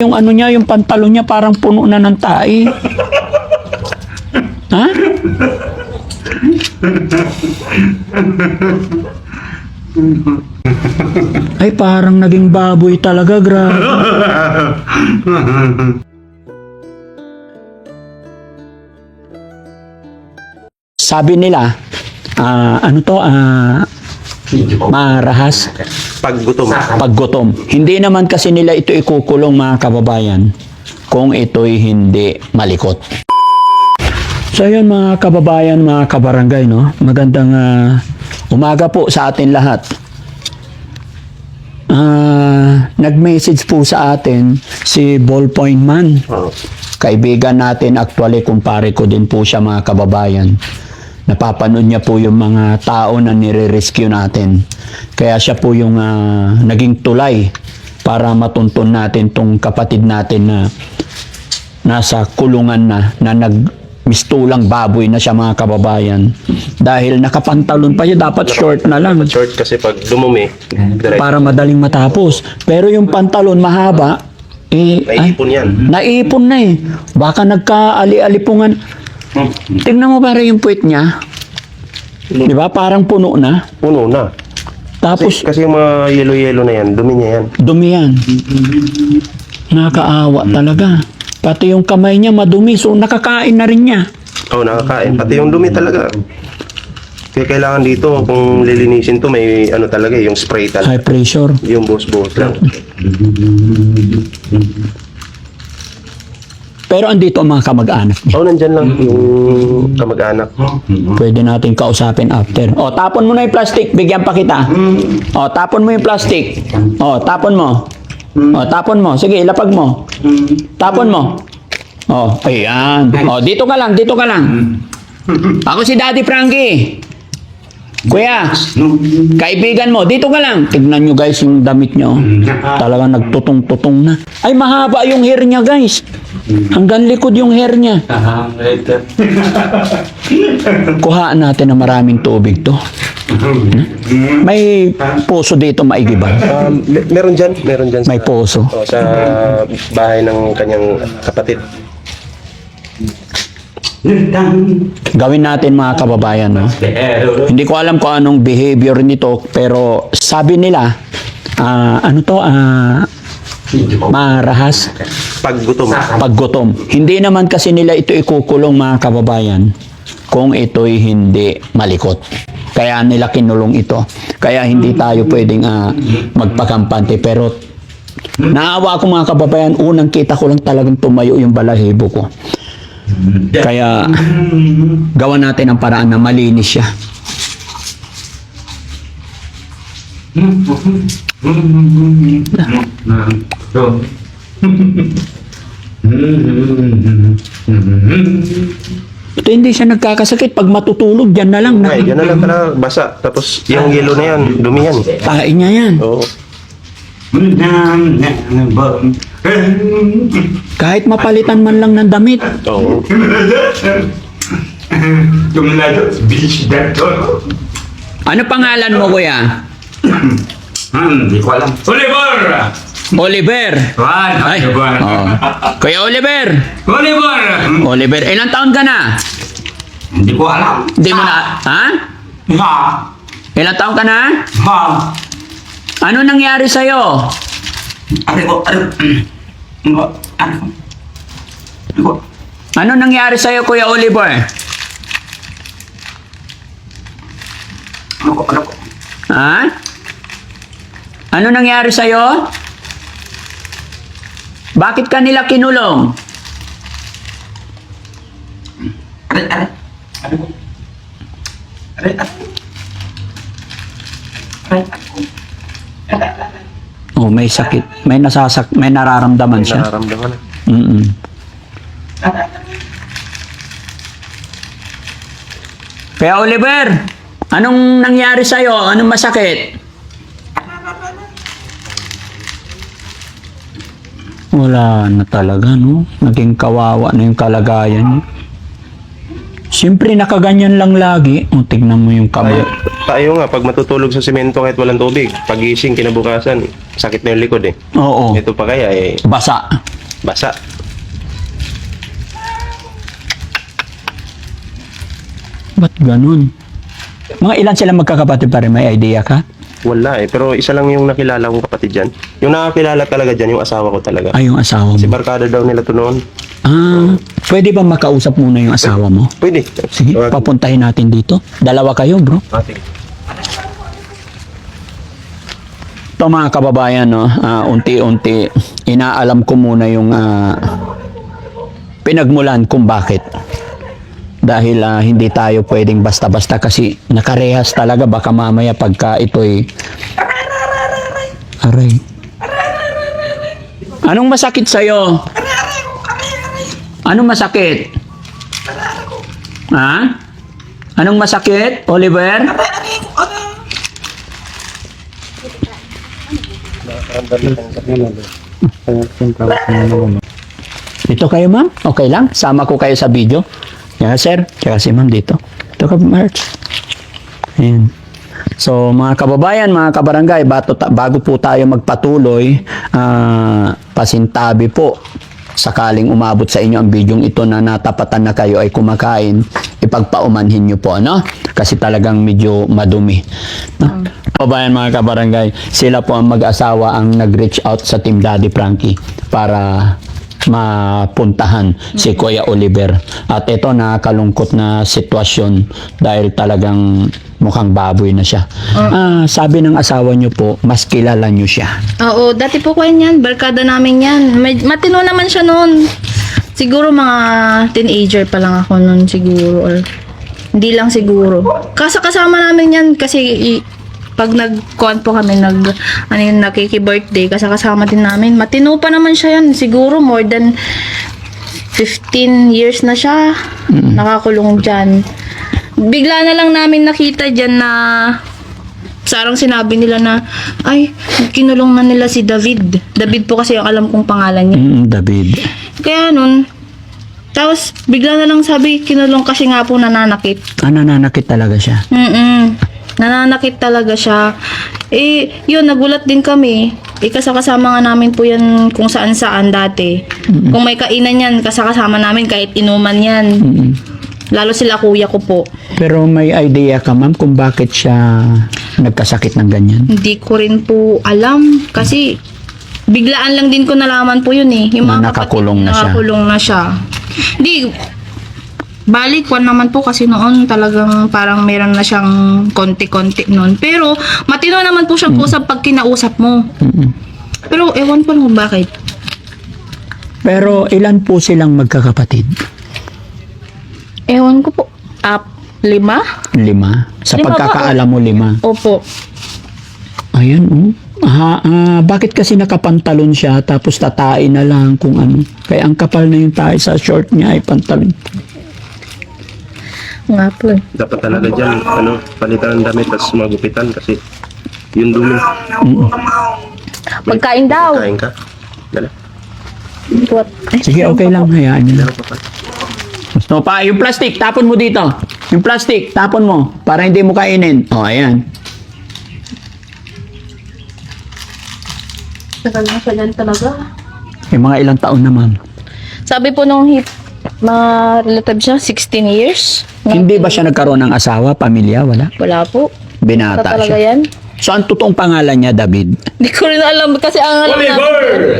Yung ano niya, yung pantalon niya parang puno na ng tae. ha? Ay, parang naging baboy talaga, grabe. Sabi nila, ah, ano to, ah, marahas, Pag gutom. paggutom. Hindi naman kasi nila ito ikukulong mga kababayan kung ito'y hindi malikot. So yun mga kababayan, mga kabarangay, no? Magandang ah, umaga po sa atin lahat. Ah, nag-message po sa atin si Ballpoint Man. Oo. Kaibigan natin actually, kumpare ko din po siya mga kababayan. Napapanood niya po yung mga tao na nire-rescue natin. Kaya siya po yung ah, naging tulay para matuntun natin tong kapatid natin na nasa kulungan na, na nag mistulang baboy na siya mga kababayan. Dahil nakapantalon pa siya, dapat short na lang Short kasi pag dumumi, direct. para madaling matapos. Pero yung pantalon mahaba, eh, ay, Naipon yan. Naipon na eh. Baka nagkaali-alipungan. Tingnan mo pare yung puwit niya. Di ba? Parang puno na. Puno na. Tapos, Kasi, kasi yung mga yellow-yellow na yan, dumi niya yan. dumi yan. Nakakaawa talaga. Pati yung kamay niya madumi. So, nakakain na rin niya. Oo, oh, nakakain. Pati yung dumi talaga. Kaya kailangan dito, kung lilinisin to, may ano talaga, eh, yung spray talaga. High pressure. Yung buhos-buhos lang. Pero andito ang mga kamag-anak niya. Oh, nandyan lang yung kamag-anak. Pwede natin kausapin after. O, tapon mo na yung plastic. Bigyan pa kita. O, tapon mo yung plastic. O, tapon mo. O, tapon mo. Sige, ilapag mo. Tapon mo. O, ayan. O, dito ka lang, dito ka lang. Ako si Daddy Frankie. Kuya, kaibigan mo, dito ka lang. Tignan nyo guys yung damit nyo. Talagang nagtutong-tutong na. Ay, mahaba yung hair niya guys. Hanggang likod yung hair niya. Kuhaan natin na maraming tubig to. May puso dito maigi ba? Um, me- meron dyan, meron dyan. May puso. Oh, sa bahay ng kanyang kapatid. Gawin natin mga kababayan, no? Hindi ko alam kung anong behavior nito, pero sabi nila, ah, ano to, ah, marahas, Pag gutom. paggutom. Hindi naman kasi nila ito ikukulong mga kababayan kung ito'y hindi malikot. Kaya nila kinulong ito. Kaya hindi tayo pwedeng ah, magpakampante. Pero naawa ako mga kababayan, unang kita ko lang talagang tumayo yung balahibo ko. Kaya gawa natin ang paraan na malinis siya. Ito hindi siya nagkakasakit. Pag matutulog, dyan na lang. Ay, Na, yan na lang talaga, basa. Tapos yung yellow na yan, dumi yan. Tain niya yan. Oo. Kahit mapalitan man lang ng damit. Oo. Ano pangalan mo, kuya? Hmm, hindi ko alam. Oliver! Oliver. Juan, Ay, Oliver. oo. Kuya Oliver. Oliver! Hmm, Oliver, ilang taon ka na? Hindi ko alam. Hindi mo na, ha? Ha? Ilang taon ka na? Ha? Ano nangyari sa'yo? Ano ko? Ano? Ano? Ano? Ano ko? Ano nangyari sa'yo, Kuya Oliver? Ano ko? Ano ko? Ha? Ano nangyari sa'yo? Bakit ka nila kinulong? Aray, aray. Ano ko? Aray, aray. Aray, aray. Oh, may sakit. May nasasak, may nararamdaman siya. Nararamdaman na. Mm-mm. Kaya Oliver, anong nangyari sa'yo? Anong masakit? Wala na talaga, no? Naging kawawa na yung kalagayan niya. Siyempre, nakaganyan lang lagi. O, tignan mo yung kamay. Tayo, tayo nga, pag matutulog sa simento kahit walang tubig, pagising kinabukasan, sakit na yung likod eh. Oo, Ito pa kaya eh, basa. Basa. Ba't ganun? Mga ilan sila magkakapatid pa rin? May idea ka? Wala eh. Pero isa lang yung nakilala kong kapatid dyan. Yung nakakilala talaga dyan, yung asawa ko talaga. Ay, yung asawa Si mo. barkada daw nila to noon. Ah, pwede ba makausap muna yung asawa mo? Pwede. Sige, Tawag- papuntahin natin dito. Dalawa kayo, bro. Ah, sige. Ito mga kababayan, no, ah, unti-unti, inaalam ko muna yung ah, pinagmulan kung bakit. Dahil ah, hindi tayo pwedeng basta-basta kasi nakarehas talaga baka mamaya pagka ito'y Aray. Anong masakit sa'yo? Anong masakit? Ha? Anong masakit, Oliver? Dito kayo, ma'am? Okay lang? Sama ko kayo sa video? Yeah, sir. Tsaka si ma'am dito. Dito ka, March. Ayan. So, mga kababayan, mga kabarangay, bato, bago po tayo magpatuloy, ah, pasintabi po, sakaling umabot sa inyo ang bidyong ito na natapatan na kayo ay kumakain, ipagpaumanhin nyo po, ano? Kasi talagang medyo madumi. No? Kababayan, mga kabarangay, sila po ang mag-asawa ang nag-reach out sa Team Daddy Frankie para mapuntahan si Kuya Oliver. At ito nakakalungkot na sitwasyon dahil talagang mukhang baboy na siya. Ah, sabi ng asawa niyo po, mas kilala niyo siya. Oo, dati po ko yan. Barkada namin yan. May, matino naman siya noon. Siguro mga teenager pa lang ako noon siguro. Or, hindi lang siguro. Kasa kasama namin yan kasi i- pag nag-con po kami, nag, ano yun, nakiki-birthday, kasi kasama din namin. Matino pa naman siya yan. Siguro more than 15 years na siya. Nakakulong dyan. Bigla na lang namin nakita dyan na Sarang sinabi nila na, ay, kinulong na nila si David. David po kasi yung alam kong pangalan niya. Mm, David. Kaya nun, tapos bigla na lang sabi, kinulong kasi nga po nananakit. Ah, nananakit talaga siya. Mm Nananakit talaga siya. Eh, yun, nagulat din kami. Eh, kasakasama nga namin po yan kung saan-saan dati. Kung may kainan yan, kasakasama namin kahit inuman yan. Mm. Lalo sila kuya ko po. Pero may idea ka, ma'am, kung bakit siya nagkasakit ng ganyan? Hindi ko rin po alam kasi biglaan lang din ko nalaman po yun eh. Yung Na mga kapatid, nakakulong na siya. nakakulong na siya. Hindi, balik ko naman po kasi noon talagang parang meron na siyang konti-konti noon. Pero matino naman po siyang usap pag kinausap mo. Mm-mm. Pero ewan ko lang bakit. Pero ilan po silang magkakapatid? Ewan ko po. Up, lima? Lima. Sa Lima ba? pagkakaalam mo, lima. Opo. Ayan, oh. Ah, ah, bakit kasi nakapantalon siya tapos tatain na lang kung ano. Kaya ang kapal na yung tayo sa short niya ay pantalon. Nga po eh. Dapat talaga dyan, ano, palitan ng damit, tapos magupitan kasi yun dumi. Pagkain daw. Kain ka? Dala. What? Ay, Sige, okay lang. Hayaan niyo. Dala pa pa. So, pa, yung plastic, tapon mo dito. Yung plastic, tapon mo para hindi mo kainin. O, oh, ayan. Tagal na siya dyan talaga. Yung mga ilang taon naman. Sabi po nung hip, mga relative siya, 16 years. Hindi ba siya nagkaroon ng asawa, pamilya? Wala. Wala po. Binata talaga siya. yan. So, ang totoong pangalan niya, David? Hindi ko rin alam kasi ang alam namin.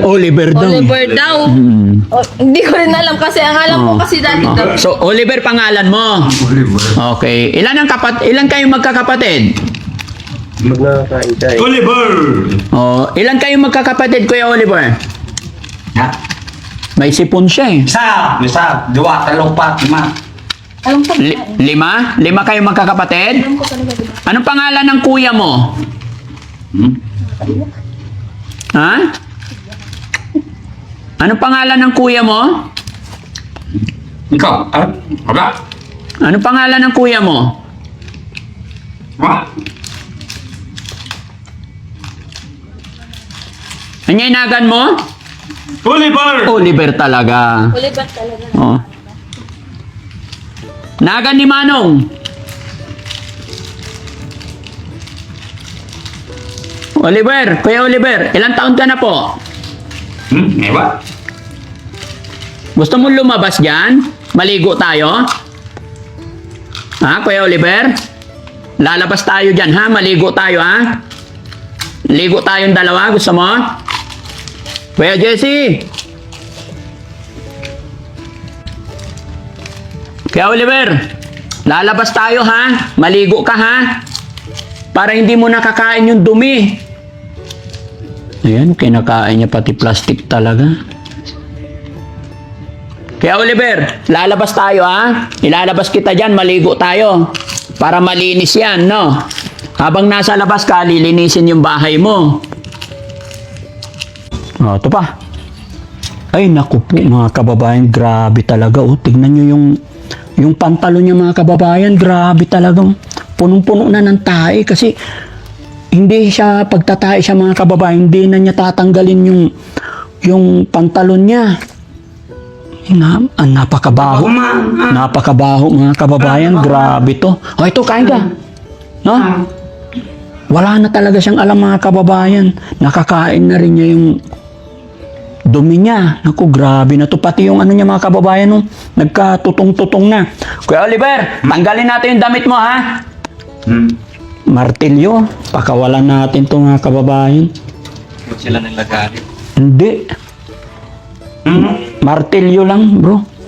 Oliver daw. Oliver daw. Hmm. Oh, hindi ko rin alam kasi ang alam ko Oh. kasi dati Oh. daw. So, Oliver pangalan mo. Okay. Ilan ang kapat ilan kayong magkakapatid? Magnakain ka eh. Oliver! Oh, ilan kayong magkakapatid, Kuya Oliver? Ha? May sipon siya eh. Isa! Isa! Dua! Talong pa! Lima! Alam ko. Li- lima? Lima kayong magkakapatid? Alam ko talaga. Anong pangalan ng kuya mo? Hmm? Ha? Anong pangalan ng kuya mo? Ikaw? Ah? Wala? Anong pangalan ng kuya mo? Wala? Anyaynagan mo? Oliver! Oliver talaga. Oliver talaga. Oh. Nagan ni Manong. Oliver, Kuya Oliver, ilang taon ka na po? Hmm? Ewa? Gusto mo lumabas dyan? Maligo tayo? Ha, Kuya Oliver? Lalabas tayo dyan, ha? Maligo tayo, ha? Ligo tayong dalawa, gusto mo? Kuya Jesse! Kuya Oliver, lalabas tayo, ha? Maligo ka, ha? Para hindi mo nakakain yung dumi. Ayan, kinakain niya pati plastic talaga. Kaya Oliver, lalabas tayo ha. Ilalabas kita dyan, maligo tayo. Para malinis yan, no? Habang nasa labas ka, lilinisin yung bahay mo. O, ito pa. Ay, naku po, mga kababayan, grabe talaga. Oh, tignan nyo yung, yung pantalon niya, mga kababayan. Grabe talagang punong-puno na ng tae kasi hindi siya pagtatae siya mga kababayan, hindi na niya tatanggalin yung yung pantalon niya. Na, ah, napakabaho. Napakabaho mga kababayan. Grabe to. O ito, kain ka. No? Wala na talaga siyang alam mga kababayan. Nakakain na rin niya yung dumi niya. Naku, grabe na to. Pati yung ano niya mga kababayan, no? nagkatutong-tutong na. Kuya Oliver, tanggalin natin yung damit mo, ha? Hmm. Martilyo. Pakawalan natin to mga kababayan. Sila nang lagari. Hindi. Martilyo lang, bro.